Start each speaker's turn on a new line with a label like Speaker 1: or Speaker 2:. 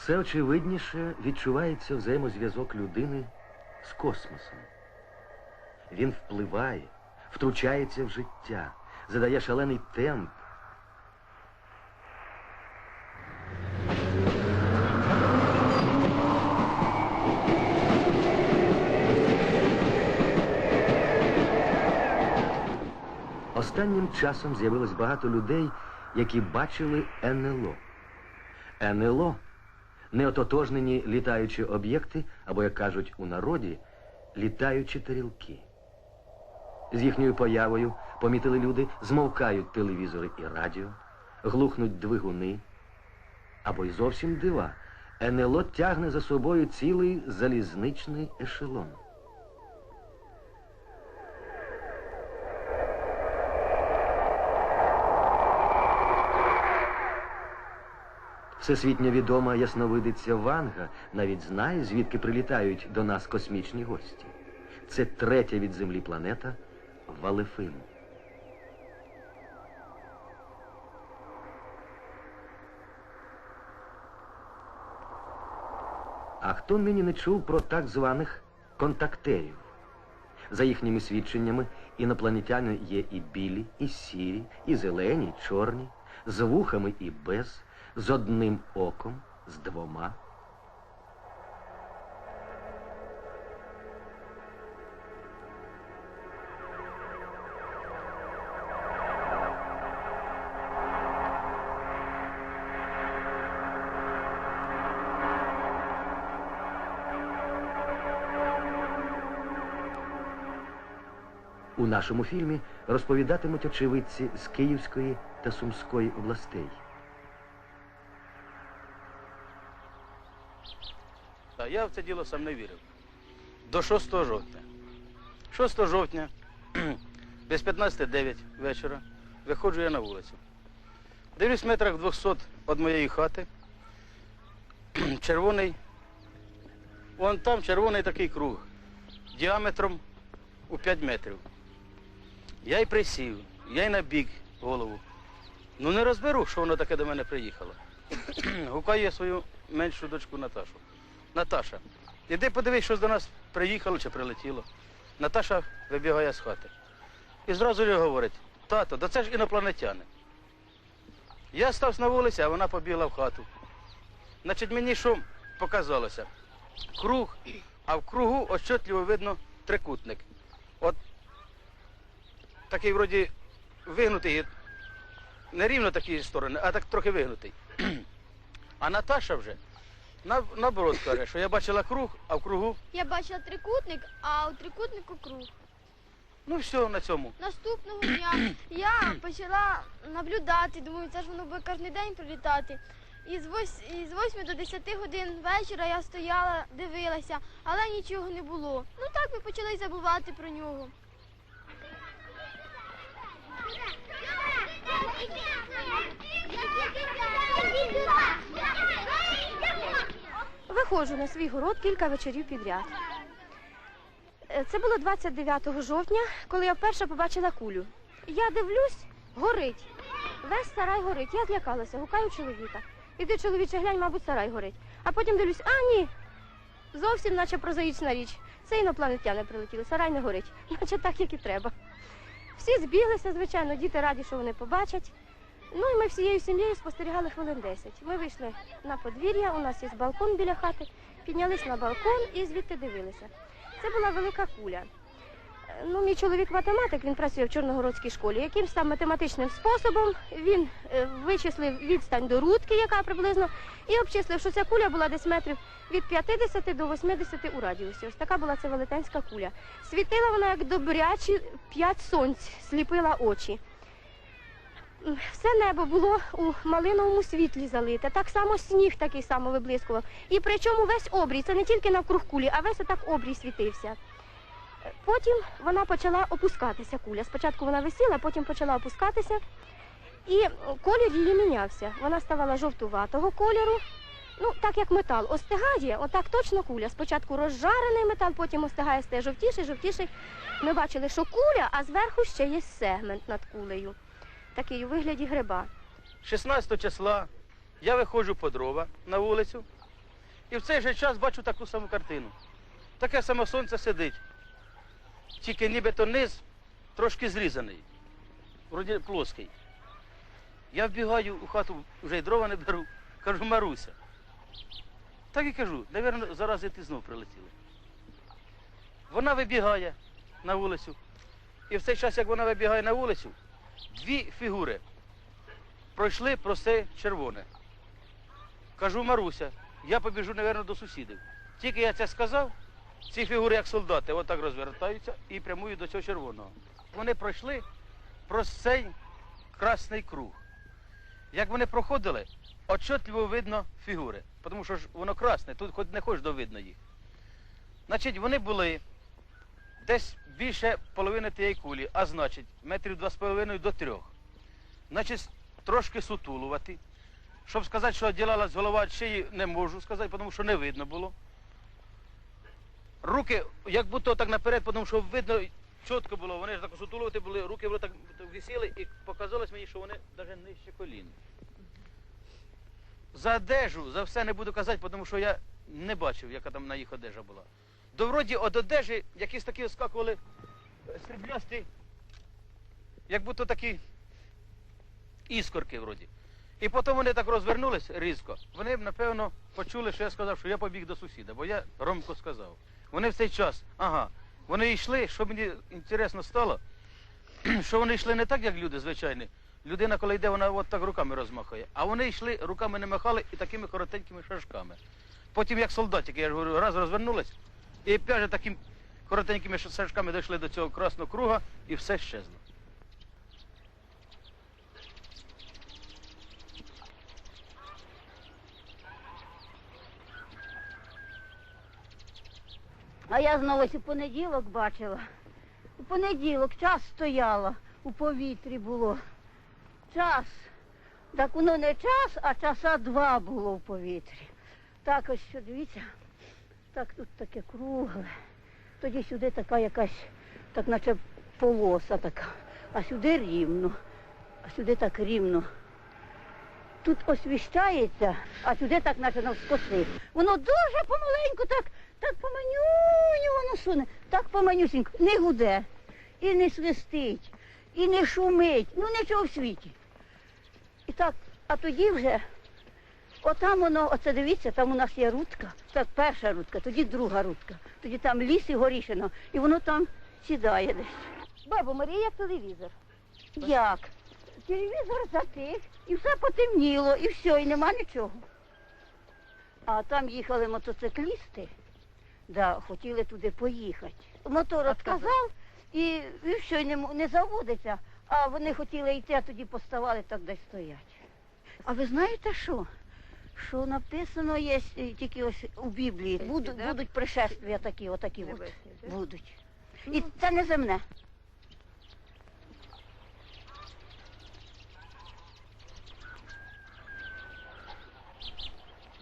Speaker 1: Все очевидніше відчувається взаємозв'язок людини з космосом. Він впливає, втручається в життя, задає шалений темп. Останнім часом з'явилось багато людей, які бачили НЛО. НЛО неототожнені літаючі об'єкти, або, як кажуть у народі, літаючі тарілки. З їхньою появою, помітили люди, змовкають телевізори і радіо, глухнуть двигуни, або й зовсім дива. НЛО тягне за собою цілий залізничний ешелон. Всесвітньо відома ясновидиця Ванга навіть знає, звідки прилітають до нас космічні гості. Це третя від Землі планета Валефим. А хто нині не чув про так званих контактерів? За їхніми свідченнями, інопланетяни є і білі, і сірі, і зелені, і чорні, з вухами і без, з одним оком, з двома. У нашому фільмі розповідатимуть очевидці з Київської та Сумської областей.
Speaker 2: Та я в це діло сам не вірив. До 6 жовтня. 6 жовтня, без 15.09 вечора, виходжу я на вулицю. Дивлюсь метрах 200 від моєї хати. Червоний. Вон там червоний такий круг. Діаметром у 5 метрів. Я й присів, я й на бік голову. Ну не розберу, що воно таке до мене приїхало. Гукаю я свою меншу дочку Наташу. Наташа, іди подивись, що до нас приїхало чи прилетіло. Наташа вибігає з хати. І зразу ж говорить, тато, да це ж інопланетяни. Я став на вулиці, а вона побігла в хату. Значить, мені що показалося? Круг, а в кругу отчетливо видно трикутник. От такий вроді вигнутий, не рівно такі сторони, а так трохи вигнутий. А Наташа вже на, наоборот каже, що я бачила круг, а в кругу,
Speaker 3: Я бачила трикутник, а у трикутнику круг.
Speaker 2: ну все на цьому.
Speaker 3: Наступного дня я почала наблюдати, думаю, це ж воно буде кожен день прилітати. І з 8, з 8 до 10 годин вечора я стояла, дивилася, але нічого не було. Ну так ми почали забувати про нього.
Speaker 4: Виходжу на свій город кілька вечорів підряд. Е, Це було 29 жовтня, коли я вперше побачила кулю. Я дивлюсь, горить. Весь сарай горить. Я злякалася, гукаю чоловіка. Іди, чоловіче, глянь, мабуть, сарай горить. А потім дивлюсь, а ні. Зовсім наче прозаїчна річ. Це інопланетяни прилетіли, сарай не горить. Наче так, як і треба. Всі збіглися, звичайно, діти раді, що вони побачать. Ну і ми всією сім'єю спостерігали хвилин 10. Ми вийшли на подвір'я, у нас є балкон біля хати, піднялись на балкон і звідти дивилися. Це була велика куля. Е, Ну, мій чоловік математик, він працює в Чорногородській школі. Якимсь там математичним способом він е, вичислив відстань до рудки, яка приблизно, і обчислив, що ця куля була десь метрів від 50 до 80 у радіусі. Ось така була ця велетенська куля. Світила вона як добрячі п'ять сонць, сліпила очі. Все небо було у малиновому світлі залите, так само сніг такий само виблискував. І причому весь обрій, це не тільки навкруг кулі, а весь отак обрій світився. Потім вона почала опускатися куля. Спочатку вона висіла, потім почала опускатися, і колір її мінявся. Вона ставала жовтуватого кольору. Ну, так як метал остигає, отак точно куля. Спочатку розжарений метал, потім остигає, стає жовтіший, жовтіший. Ми бачили, що куля, а зверху ще є сегмент над кулею. Такий у вигляді гриба.
Speaker 2: 16 числа я виходжу по дрова на вулицю, І в цей же час бачу таку саму картину. Таке саме сонце сидить. Тільки нібито низ трошки зрізаний. Вроді плоский. Я вбігаю у хату, вже й дрова не беру. Кажу, Маруся. Так і кажу, навірно, зараз і ти знов прилетіла. Вона вибігає на вулицю. І в цей час, як вона вибігає на вулицю, дві фігури пройшли просте червоне. Кажу, Маруся, я побіжу, мабуть, до сусідів. Тільки я це сказав, ці фігури, як солдати, отак розвертаються і прямують до цього червоного. Вони пройшли простий красний круг. Як вони проходили, отчетливо видно фігури, тому що ж воно красне, тут хоч не хоч видно їх. Значить, вони були десь більше половини тієї кулі, а значить, метрів два з половиною до трьох. Значить, трошки сутулувати. Щоб сказати, що ділалась голова від шиї, не можу сказати, тому що не видно було. Руки, як будто так наперед, тому що видно, чітко було, вони ж так сутулувати були, руки були так висіли і показалось мені, що вони навіть нижче колін. За одежу, за все не буду казати, тому що я не бачив, яка там на їх одежа була. До вроді від одежі якісь такі скакували сріблясті, як будто такі іскорки вроді. І потім вони так розвернулись різко. Вони, напевно, почули, що я сказав, що я побіг до сусіда, бо я ромко сказав. Вони в цей час, ага, вони йшли, що мені інтересно стало, що вони йшли не так, як люди звичайні. Людина, коли йде, вона от так руками розмахує. А вони йшли, руками не махали і такими коротенькими шажками. Потім, як солдатики, я ж говорю, раз розвернулись, і же такими коротенькими шажками дійшли до цього красного круга, і все щезло.
Speaker 5: А я знову ось у понеділок бачила. У понеділок час стояла, у повітрі було. Час. Так воно не час, а часа два було в повітрі. Так ось що дивіться, так тут таке кругле. Тоді сюди така якась, так наче полоса така, а сюди рівно, а сюди так рівно. Тут освіщається, а сюди так наче навскоси. Воно дуже помаленьку, так, так поманюню воно суне, так поманюсінько, не гуде, і не свистить, і не шумить, ну нічого в світі. І так, а тоді вже, отам воно, оце дивіться, там у нас є рудка, так перша рудка, тоді друга рудка, тоді там ліс і горішино, і воно там сідає десь.
Speaker 4: Бабу Марія, телевізор.
Speaker 5: Як? Телевізор затих, і все потемніло, і все, і нема нічого. А там їхали мотоциклісти, да, хотіли туди поїхати. Мотор відказав і, і все, і не, не заводиться. А вони хотіли йти, а тоді поставали так десь стоять. А ви знаєте що? Що написано є е, тільки ось у Біблії. Будуть, будуть пришествия такі, отакі от. Будуть. І це не земне.